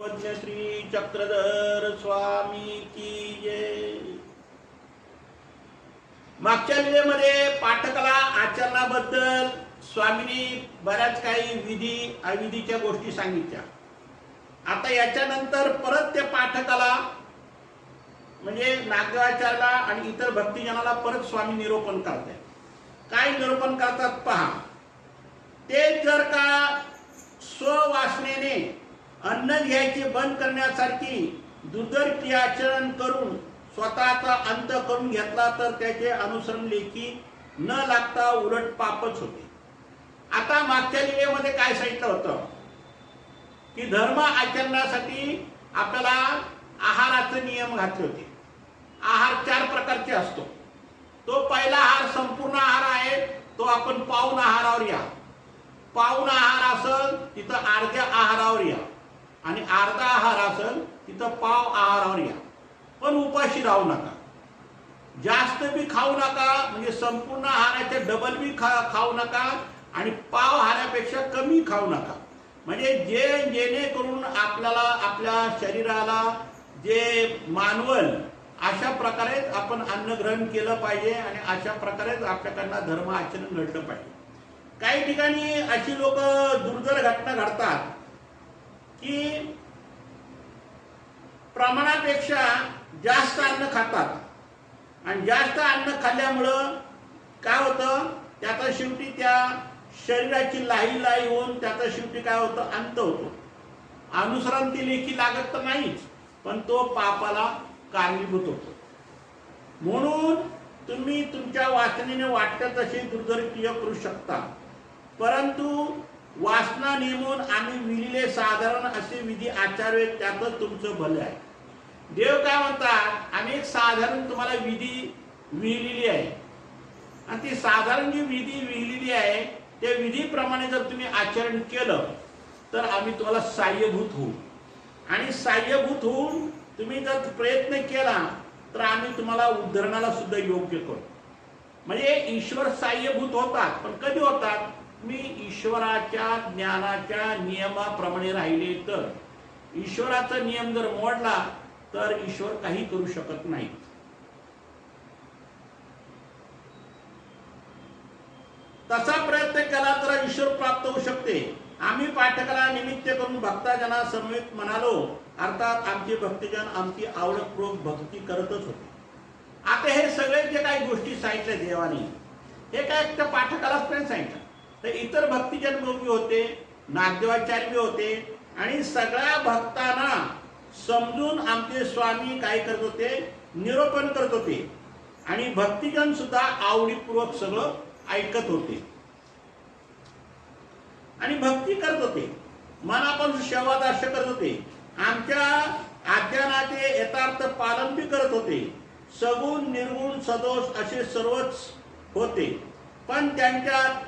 श्री चक्रधर स्वामी की जय. मागच्या वेळेमध्ये पाठकाला आचरणाबद्दल स्वामींनी बऱ्याच काही विधी अविधीच्या गोष्टी सांगितल्या. आता याच्यानंतर परत त्या पाठकाला म्हणजे नागाचारला आणि इतर भक्तिजनाला परत स्वामी निरोपण करतात काय निरोपण करतात पहा. ते जर का स्ववासनेने अन्न घ्यायचे बंद करण्यासारखी दुर्दर आचरण करून स्वतःचा अंत करून घेतला तर त्याचे अनुसरण लेखी न लागता उलट पापच होते. आता मागच्या लिलेमध्ये काय सांगितलं होतं? की धर्म आचरणासाठी आपल्याला आहाराचे नियम घातले होते. आहार चार प्रकारचे असतो. तो पहिला आहार संपूर्ण आहार आहे तो आपण पाऊन आहारावर या. पाऊन आहार असल तिथं अर्ध्या आहारावर या. आणि अर्धा आहार असेल तिथं पाव आहारावर या. पण उपाशी राहू नका. जास्त बी खाऊ नका म्हणजे संपूर्ण आहाराच्या डबल बी खा खाऊ नका आणि पाव आहारापेक्षा कमी खाऊ नका. म्हणजे जे जेणेकरून आपल्याला आपल्या शरीराला जे मानवल अशा प्रकारेच आपण अन्न ग्रहण केलं पाहिजे आणि अशा प्रकारेच आपल्याकडनं धर्म आचरण घडलं पाहिजे. काही ठिकाणी अशी लोक दुर्धर घटना घडतात. की प्रमाणापेक्षा जास्त अन्न खातात. आणि जास्त अन्न खाल्ल्यामुळं काय होतं? त्याचा शेवटी त्या शरीराची लाही लाही होऊन त्याचा शेवटी काय होतं? अंत होतो. अनुसरण ती लेखी लागत तर नाहीच पण तो पापाला कारणीभूत होतो. म्हणून तुम्ही तुमच्या वासनेने वाटतं तसे दुर्धर करू शकता. परंतु वासना नेमून आम्ही विलिले साधारण असे विधी आचार्य त्यातच तुमचं भलं आहे. देव काय म्हणतात आम्ही एक साधारण तुम्हाला विधी विहिलेली आहे. आणि ती साधारण जी विधी विहिलेली आहे त्या विधीप्रमाणे जर तुम्ही आचरण केलं तर आम्ही तुम्हाला साह्यभूत होऊ. आणि साह्यभूत होऊन तुम्ही जर प्रयत्न केला तर आम्ही तुम्हाला उद्धरणाला सुद्धा योग्य करू. म्हणजे ईश्वर साह्यभूत होतात पण कधी होतात? मी ईश्वराच्या ज्ञानाच्या नियमाप्रमाणे राहिले तर ईश्वराचा नियम जर मोडला तर ईश्वर काही करू शकत नाही तसा प्रयत्न केला तर ईश्वर प्राप्त होऊ शकते. आम्ही पाठकाला निमित्त करून भक्ताजना समवेत म्हणालो अर्थात आमचे भक्तजन आमची आवडपूर्वक भक्ती करतच होते. आता हे सगळे जे काही गोष्टी सांगितल्या देवानी हे काय त्या पाठकालाच नाही सांगितलं. तर इतर भक्तिजन बी होते नागदेवाचार्य भी होते आणि सगळ्या भक्तांना समजून आमचे स्वामी काय करत होते निरोपण करत होते. आणि भक्तिजन सुद्धा आवडीपूर्वक सगळं ऐकत होते. आणि भक्ती करत होते. मनापासून सेवादार्श करत होते. आमच्या आज्ञानाचे यथार्थ पालन बी करत होते. सगुण निर्गुण सदोष असे सर्वच होते. पण त्यांच्या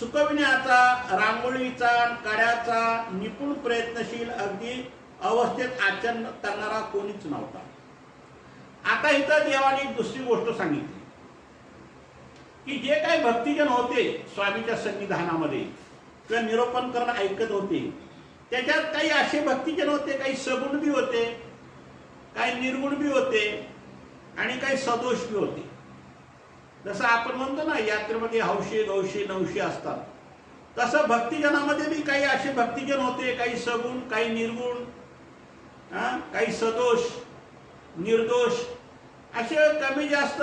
सुकविण्याचा रांगोळीचा कड्याचा निपुण प्रयत्नशील अगदी अवस्थेत आचरण करणारा कोणीच नव्हता. आता इथं देवाने दुसरी गोष्ट सांगितली. की जे काही भक्तिजन होते स्वामीच्या संविधानामध्ये किंवा निरोपण करणं ऐकत होते त्याच्यात काही असे भक्तिजन होते काही सगुण बी होते काही निर्गुण बी होते आणि काही सदोष बी होते. जसं आपण म्हणतो ना यात्रेमध्ये हौशे गौशे नवशे असतात. तसं भक्तिजनामध्ये बी काही असे भक्तिजन होते काही सगुण काही निर्गुण काही सदोष निर्दोष असे कमी जास्त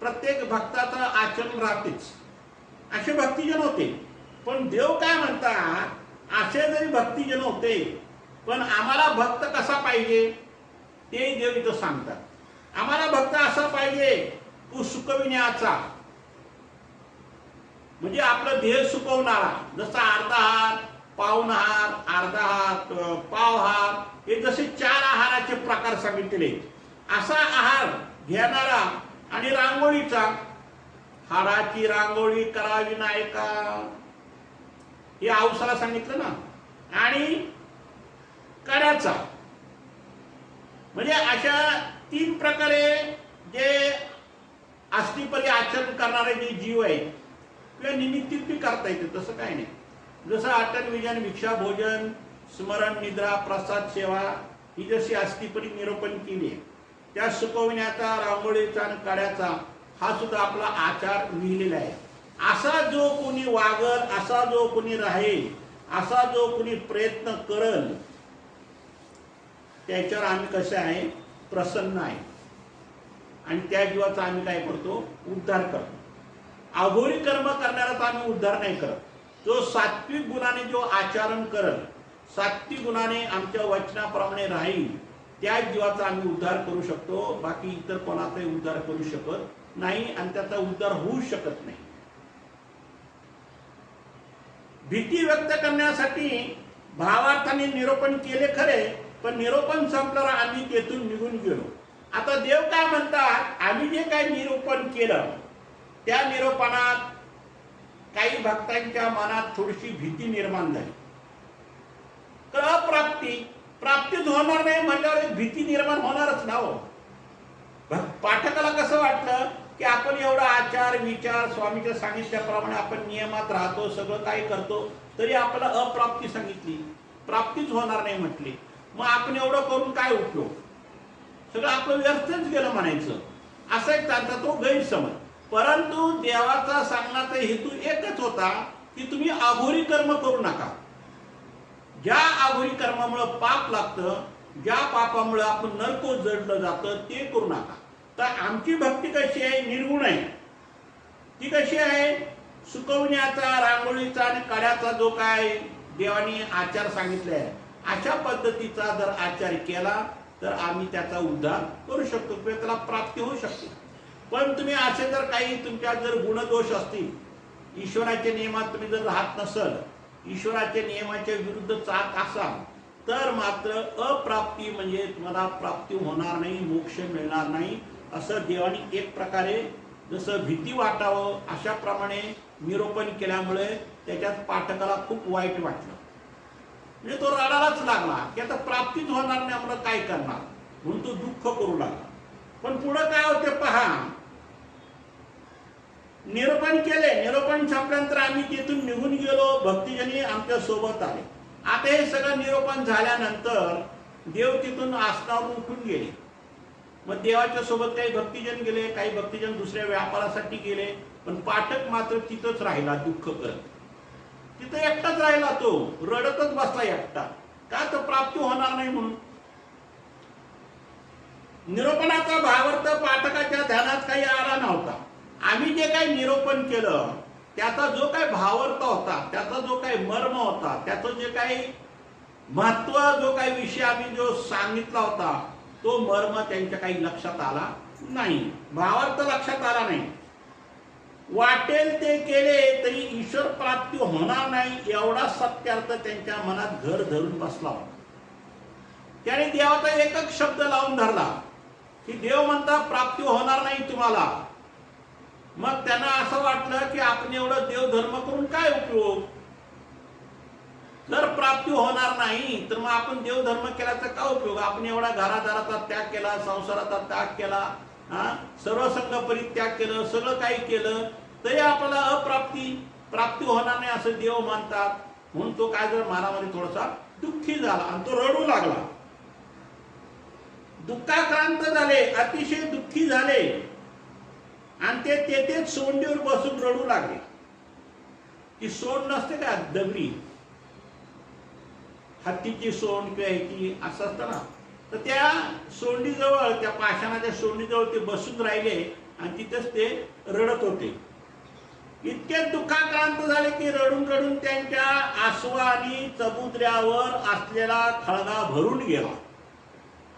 प्रत्येक भक्ताचं आचरण राहतेच. असे भक्तिजन होते. पण देव काय म्हणतात असे जरी भक्तिजन होते पण आम्हाला भक्त कसा पाहिजे ते देव इथं सांगतात. आम्हाला भक्त असा पाहिजे सुकविण्याचा. म्हणजे आपलं ध्येय सुकवणारा. जसा अर्धा हार अर्धाहार पावहार हे जसे चार आहाराचे प्रकार सांगितले. असा आहार घेणारा आणि रांगोळीचा हाराची रांगोळी करावी नाही का? हे आवसाला सांगितलं ना. आणि कड्याचा म्हणजे अशा तीन प्रकारे जे आचरण करणारे जे जीव आहेत किंवा निमित्तीत बी करता येते तसं काही नाही. जसं अटल विजन भिक्षा भोजन स्मरण निद्रा प्रसाद सेवा ही जशी अस्थिपरी निरूपण केली त्या सुकवण्याचा रांगोळीचा आणि काड्याचा हा सुद्धा आपला आचार लिहिलेला आहे. असा जो कोणी वागल असा जो कोणी राहील असा जो कोणी प्रयत्न करल त्याच्यावर आम्ही कसे आहे प्रसन्न आहे. आणि त्या जीवाचा आम्ही काय करतो? उद्धार करतो. अघोरी कर्म करणाराचा आम्ही उद्धार नाही करत. जो सात्विक गुणाने जो आचरण करत सात्विक गुणाने आमच्या वचनाप्रमाणे राहील त्या जीवाचा आम्ही उद्धार करू शकतो. बाकी इतर कोणाचाही उद्धार करू शकत नाही आणि त्याचा उद्धार होऊ शकत नाही. भीती व्यक्त करण्यासाठी भावार्थाने निरोपण केले खरे पण निरोपण संपल्यावर आम्ही तेथून निघून गेलो. आता देव काय म्हणतात? आम्ही जे काही निरूपण केलं त्या निरूपणात काही भक्तांच्या मनात थोडीशी भीती निर्माण झाली. तर अप्राप्ती प्राप्तीच होणार नाही म्हटल्यावर भीती निर्माण होणारच ना हो. पाठकाला कसं वाटलं की आपण एवढा आचार विचार स्वामीच्या सांगितल्याप्रमाणे आपण नियमात राहतो सगळं काही करतो तरी आपल्याला अप्राप्ती सांगितली. प्राप्तीच होणार नाही म्हटली. मग आपण एवढं करून काय उपयोग? सगळं आपलं व्यर्थच गेलं म्हणायचं. असा एक त्यांचा तो गैरसमज. परंतु देवाचा सांगण्याचा हेतू एकच होता की तुम्ही आघोरी कर्म करू नका. ज्या आघोरी कर्मामुळं पाप लागतं ज्या पापामुळे आपण नरको जडलं जातं ते करू नका. तर आमची भक्ती कशी आहे? निर्गुण आहे. ती कशी आहे? सुकवण्याचा रांगोळीचा आणि काड्याचा जो काय देवाने आचार सांगितले आहे अशा पद्धतीचा जर आचार केला तर आम्ही त्याचा उद्धार करू शकतो किंवा त्याला प्राप्ती होऊ शकते. पण तुम्ही असे जर काही तुमच्या जर गुणदोष असतील ईश्वराच्या नियमात तुम्ही जर राहत नसल ईश्वराच्या नियमाच्या विरुद्ध चाक असाल तर मात्र अप्राप्ती म्हणजे तुम्हाला प्राप्ती होणार नाही मोक्ष मिळणार नाही असं देवाने एक प्रकारे जसं भीती वाटावं अशाप्रमाणे निरोपण केल्यामुळे त्याच्यात पाठकाला खूप वाईट वाटलं. म्हणजे तो रडायलाच लागला. की आता प्राप्तीच होणार नाही आम्हाला काय करणार? म्हणून तो दुःख करू लागला. पण पुढं काय होते पहा. निरोपण केले. निरोपण संपल्यानंतर आम्ही तिथून निघून गेलो. भक्तीजनी आमच्यासोबत आले. आता हे सगळं निरोपण झाल्यानंतर देव तिथून आसनावर उठून गेले. मग देवाच्या सोबत काही भक्तिजन गेले काही भक्तिजन दुसऱ्या व्यापारासाठी गेले. पण पाठक मात्र तिथंच राहिला दुःख करत. तिथे एकटाच राहिला तो. रडतच बसला एकटा. का तर प्राप्ती होणार नाही म्हणून? निरोपणाचा भावार्थ पाठकाच्या ध्यानात काही आला नव्हता. आम्ही जे काही निरोपण केलं त्याचा जो काही भावार्थ होता त्याचा जो काही मर्म होता त्याचं जे काही महत्त्व जो काही विषय आम्ही जो सांगितला होता तो मर्म त्यांच्या काही लक्षात आला नाही. भावार्थ लक्षात आला नाही. वाटेल ते केले तरी ईश्वर प्राप्ती होणार नाही एवढा सत्यार्थ त्यांच्या मनात घर धरून बसला होता. त्याने देवाचा एकच शब्द लावून धरला की देव म्हणता प्राप्ती होणार नाही तुम्हाला. मग त्यांना असं वाटलं की आपण एवढं देव धर्म करून काय उपयोग? जर प्राप्ती होणार नाही तर मग आपण देवधर्म केल्याचा काय उपयोग? आपण एवढा घरादाराचा त्याग केला संसाराचा त्याग केला हा? सर्व संघ परित्याग केलं सगळं काही केलं तरी आपल्याला अप्राप्ती प्राप्ती होणार नाही असं देव मानतात. म्हणून तो काय जर मनामध्ये थोडासा दुःखी झाला आणि तो रडू लागला. दुःखाक्रांत झाले अतिशय दुःखी झाले. आणि ते तेथेच सोंडीवर बसून रडू लागले. ती सोंड नसते का? दगडी. हत्तीची सोंड किंवा ह्याची असं असतं ना तर त्या सोंडीजवळ त्या पाषाणाच्या सोंडीजवळ ते बसून राहिले आणि तिथंच ते रडत होते. इतके दुःखाक्रांत झाले की रडून रडून त्यांच्या आसवानी चबुद्र्यावर असलेला खळगा भरून गेला.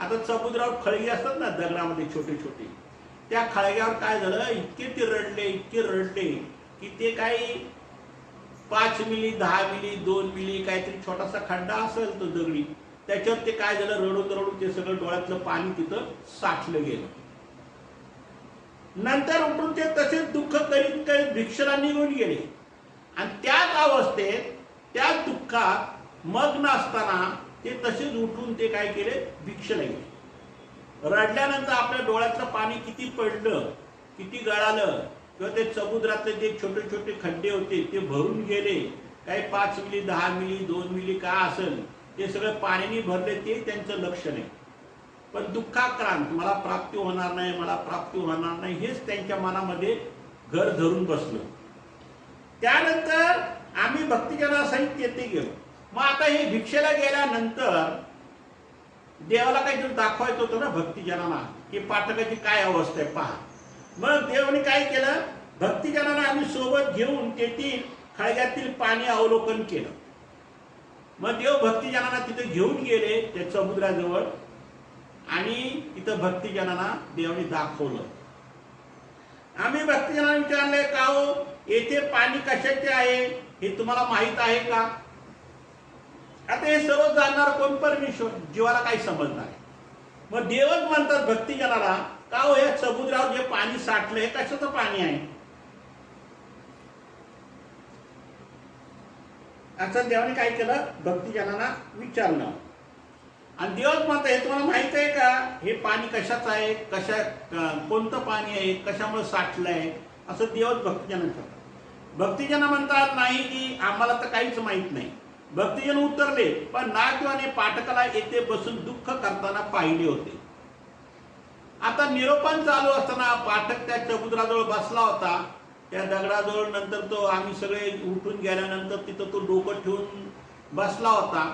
आता चबुद्रावर खळगी असतात ना दगडामध्ये छोटे छोटे. त्या खळग्यावर काय झालं? इतके ते रडले इतके रडले की ते काही पाच मिली दहा मिली दोन मिली काहीतरी छोटासा खड्डा असेल तो दगडी. त्याच्यावर ते काय झालं? रडून रडून ते सगळं डोळ्यातलं पाणी तिथं साठलं गेलं. नंतर उठून ते तसेच दुःख करीत करीत भिक्षला निघून गेले. आणि त्याच अवस्थेत त्याच दुःखात मग्न असताना ते तसेच उठून ते काय केले? भिक्षला गेले. रडल्यानंतर आपल्या डोळ्यातलं पाणी किती पडलं किती गळालं किंवा ते समुद्रातले जे छोटे छोटे खड्डे होते ते भरून गेले. काही पाच मिली दहा मिली दोन मिली काय असेल? ते सगळं पाण्याने भरले ते त्यांचं लक्ष नाही. पण दुःखाक्रांत मला प्राप्ती होणार नाही मला प्राप्ती होणार नाही हेच त्यांच्या मनामध्ये घर धरून बसलं. त्यानंतर आम्ही भक्तिजनासहित येथे गेलो. मग आता हे भिक्षेला गेल्यानंतर देवाला काहीतरी दाखवायचं होतं ना भक्तिजनांना की पाठकाची काय अवस्था आहे पहा. मग देवाने काय केलं? भक्तिजनांना आम्ही सोबत घेऊन तेथील खळग्यातील पाणी अवलोकन केलं. मग देव भक्तिजनांना तिथे घेऊन गेले त्या समुद्राजवळ आणि तिथं भक्तिजनांना देवाने दाखवलं. आम्ही भक्तिजनांना विचारले का हो? येथे पाणी कशाचे आहे? हे तुम्हाला माहीत आहे का? आता हे सर्व जाणणार कोण? परमेश्वर. जीवाला काही समजणार मग देवच म्हणतात भक्तिजनाला का हो? या समुद्रावर जे पाणी साठलं हे कशाचं पाणी आहे? असं देवाने काय केलं? भक्तिजनांना विचारलं. आणि देवच म्हणतं हे तुम्हाला माहीत आहे का? हे पाणी कशाचं आहे? कशा कोणतं पाणी आहे? कशामुळे साठलं आहे असं देवच भक्तिजनांचं भक्तिजन म्हणतात नाही की आम्हाला तर काहीच माहीत नाही. भक्तिजन उतरले पण नागदेवाने पाठकाला येथे बसून दुःख करताना पाहिले होते. आता निरोपण चालू असताना पाठक त्या समुद्राजवळ बसला होता. त्या दगडाजवळ नंतर तो आम्ही सगळे उठून गेल्यानंतर तिथं तो डोकं ठेवून बसला होता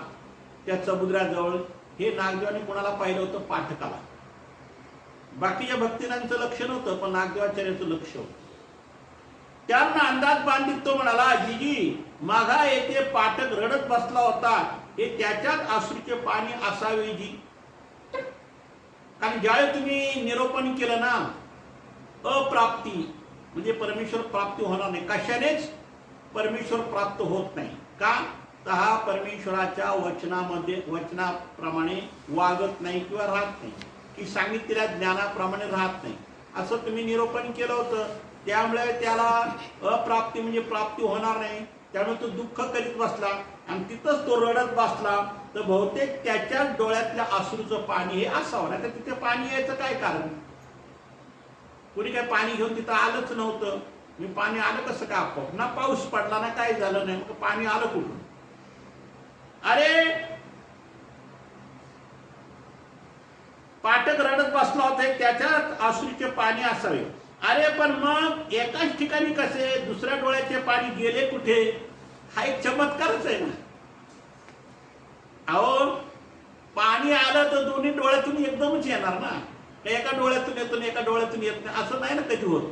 त्या समुद्राजवळ. हे नागदेवाने कोणाला पाहिलं होतं? पाठकाला. बाकीच्या भक्तीनांचं लक्ष नव्हतं पण नागदेवाचार्याचं लक्ष होतं. त्यांना अंदाज बांधित तो म्हणाला जीजी माघा येथे पाठक रडत बसला होता. हे त्याच्यात आसुरीचे पाणी असावे जी कारण ज्यावेळी तुम्ही निरोपण केलं ना अप्राप्ती म्हणजे परमेश्वर प्राप्ती होणार नाही. कशानेच परमेश्वर प्राप्त होत नाही. का? तर हा परमेश्वराच्या वचनामध्ये वचनाप्रमाणे वागत नाही किंवा राहत नाही. की सांगितलेल्या ज्ञानाप्रमाणे राहत नाही. असं तुम्ही निरोपण केलं होतं. त्यामुळे त्याला अप्राप्ती म्हणजे प्राप्ती होणार नाही. त्यामुळे तो दुःख करीत बसला आणि तिथंच तो रडत बसला. तर बहुतेक त्याच्याच डोळ्यातल्या अश्रूचं पाणी हे असावं. नाही तर तिथे पाणी यायचं काय कारण? कोणी काय पाणी घेऊन तिथं आलंच नव्हतं. मी पाणी आलं कसं का आपोआप? ना पाऊस पडला ना काय झालं नाही. मग पाणी आलं कुठून? अरे! पाठक रडत बसला होता त्याच्यात आसुरीचे पाणी असावे. अरे पण मग एकाच ठिकाणी कसे? दुसऱ्या डोळ्याचे पाणी गेले कुठे? हा एक चमत्कारच आहे ना. अहो पाणी आलं तर दोन्ही डोळ्यातून एकदमच येणार ना. का एका डोळ्यातून येतो एका डोळ्यातून येत नाही. असं नाही ना कधी होत.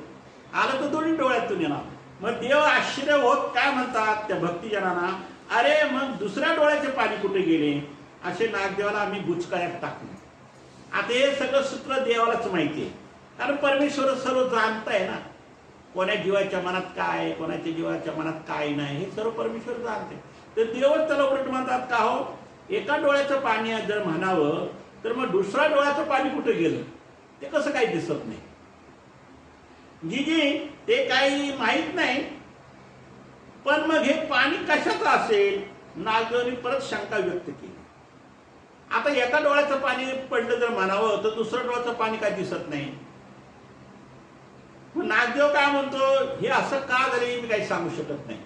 आलं तर दोन्ही डोळ्यातून येणार. मग देव आश्चर्य होत काय म्हणतात त्या भक्तिजनांना? अरे मग दुसऱ्या डोळ्याचे पाणी कुठे गेले? असे नागदेवाला आम्ही बुचकाळ्यात टाकले. आता हे सगळं सूत्र देवालाच माहिती आहे. कारण परमेश्वर सर्व जाणताय ना. कोण्या जीवाच्या मनात काय कोणाच्या जीवाच्या मनात काय नाही हे सर्व परमेश्वर जाणते. तर देवच त्याला उलट म्हणतात का हो? एका डोळ्याचं पाणी जर म्हणावं तर मग दुसऱ्या डोळ्याचं पाणी कुठे गेलं? ते कसं काही दिसत नाही. जी ते काही माहीत नाही. पण मग हे पाणी कशाचं असेल? नागदेवानी परत शंका व्यक्त केली. आता एका डोळ्याचं पाणी पडलं जर म्हणावं तर दुसऱ्या डोळ्याचं पाणी काय दिसत नाही. मग नागदेव काय म्हणतो? हे असं का झालं मी काही सांगू शकत नाही.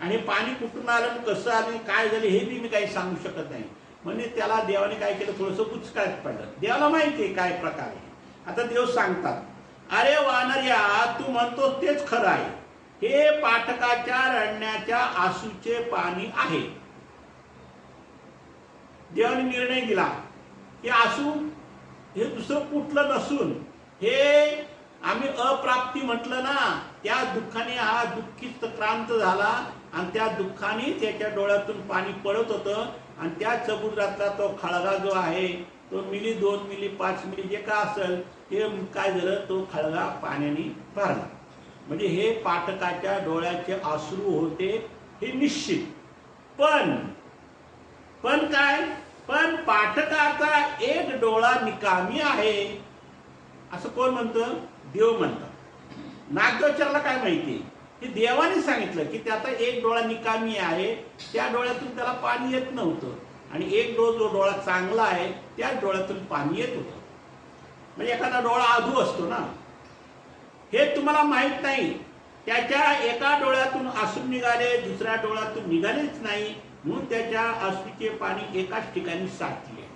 आणि पाणी कुठून आलं कसं आलं काय झालं हे बी मी काही सांगू शकत नाही. म्हणजे त्याला देवाने काय केलं? थोडंसं बुचकाळत पडलं. देवाला माहिती आहे काय प्रकार आहे. आता देव सांगतात अरे वानर्या तू म्हणतो तेच खरं आहे. हे पाठकाच्या रडण्याच्या आसूचे पाणी आहे. देवाने निर्णय दिला की आसू हे दुसरं कुठलं नसून हे आम्ही अप्राप्ती म्हटलं ना त्या दुःखाने हा दुःखीच क्रांत झाला आणि त्या दुःखाने त्याच्या डोळ्यातून पाणी पडत होतं आणि त्या समुद्रातला तो खळगा जो आहे तो मिली दोन मिली पाच मिली जे का असेल ते काय झालं? तो खळगा पाण्याने भरला. म्हणजे हे पाठकाच्या डोळ्याचे अश्रू होते हे निश्चित. पण पण काय? पण पाठकाचा एक डोळा निकामी आहे. असं कोण म्हणतं? देव म्हणतात. नागदेवचारला काय माहिती? की देवाने सांगितलं की त्याचा एक डोळा निकामी आहे. त्या डोळ्यातून त्याला पाणी येत नव्हतं. आणि एक डोस जो डोळा चांगला आहे त्या डोळ्यातून पाणी येत होतं. म्हणजे एखादा डोळा आधू असतो ना. हे तुम्हाला माहीत नाही. त्याच्या एका डोळ्यातून आसून निघाले दुसऱ्या डोळ्यातून निघालेच नाही. म्हणून त्याच्या आसूचे पाणी एकाच ठिकाणी साठले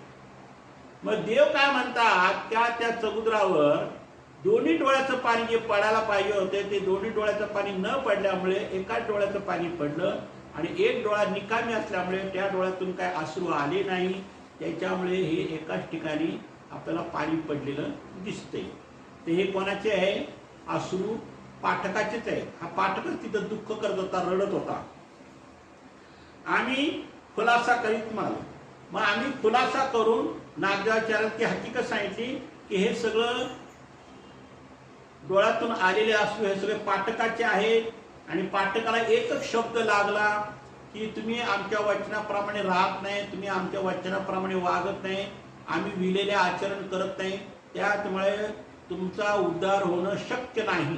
मग देव काय म्हणतात? त्या त्या समुद्रावर दोन्ही डोळ्याचं पाणी जे पडायला पाहिजे होते ते दोन्ही डोळ्याचं पाणी न पडल्यामुळे एकाच डोळ्याचं पाणी पडलं आणि एक डोळा निकामी असल्यामुळे त्या डोळ्यातून काय आश्रू आले नाही. त्याच्यामुळे हे एकाच ठिकाणी आपल्याला पाणी पडलेलं दिसतंय. तर हे कोणाचे आहे? आश्रू पाठकाचेच आहे. हा पाठकच तिथं दुःख करत होता रडत होता. आम्ही खुलासा करीत म्हणालो. मग आम्ही खुलासा करून नागदेवाचार्याला ती हकीकत सांगितली की हे सगळं डोळ्यातून आलेले असू हे सगळे पाठकाचे आहेत. आणि पाठकाला एकच शब्द लागला की तुम्ही आमच्या वचनाप्रमाणे राहत नाही तुम्ही आमच्या वचनाप्रमाणे वागत नाही आम्ही विलेले आचरण करत नाही त्यामुळे तुमचा उद्धार होणं शक्य नाही.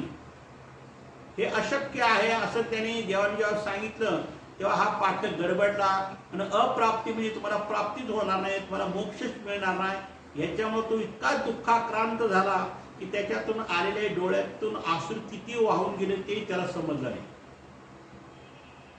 हे अशक्य आहे असं त्याने देवाने जेव्हा सांगितलं तेव्हा हा पाठक गडबडला आणि अप्राप्ती म्हणजे तुम्हाला प्राप्तीच होणार नाही तुम्हाला मोक्षच मिळणार नाही. याच्यामुळे तो इतका दुःखाक्रांत झाला की त्याच्यातून आलेल्या डोळ्यातून आसूर किती वाहून गेले तेही त्याला समजलं नाही.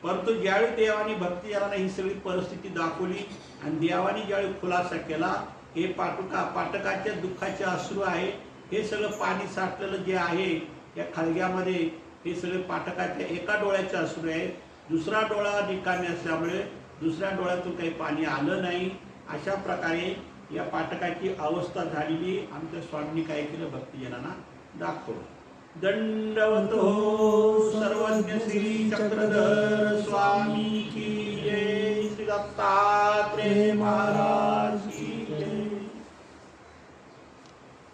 परंतु ज्यावेळी देवानी भक्तिजनांना ही सगळी परिस्थिती दाखवली आणि देवाने ज्यावेळी खुलासा केला हे पाटुका पाठकाच्या दुःखाचे अश्रू आहे हे सगळं पाणी साठलेलं जे आहे या खळग्यामध्ये हे सगळे पाठकाच्या एका डोळ्याचे अश्रू आहे. दुसरा डोळा निकामी असल्यामुळे दुसऱ्या डोळ्यातून काही पाणी आलं नाही. अशा प्रकारे या पाठकाची अवस्था झालेली आमच्या स्वामींनी काय केलं? भक्तीजनांना दाखवलं. दंडवत हो सर्वज्ञ श्री चक्रधर स्वामी की जय. श्री दत्तात्रेय महाराज.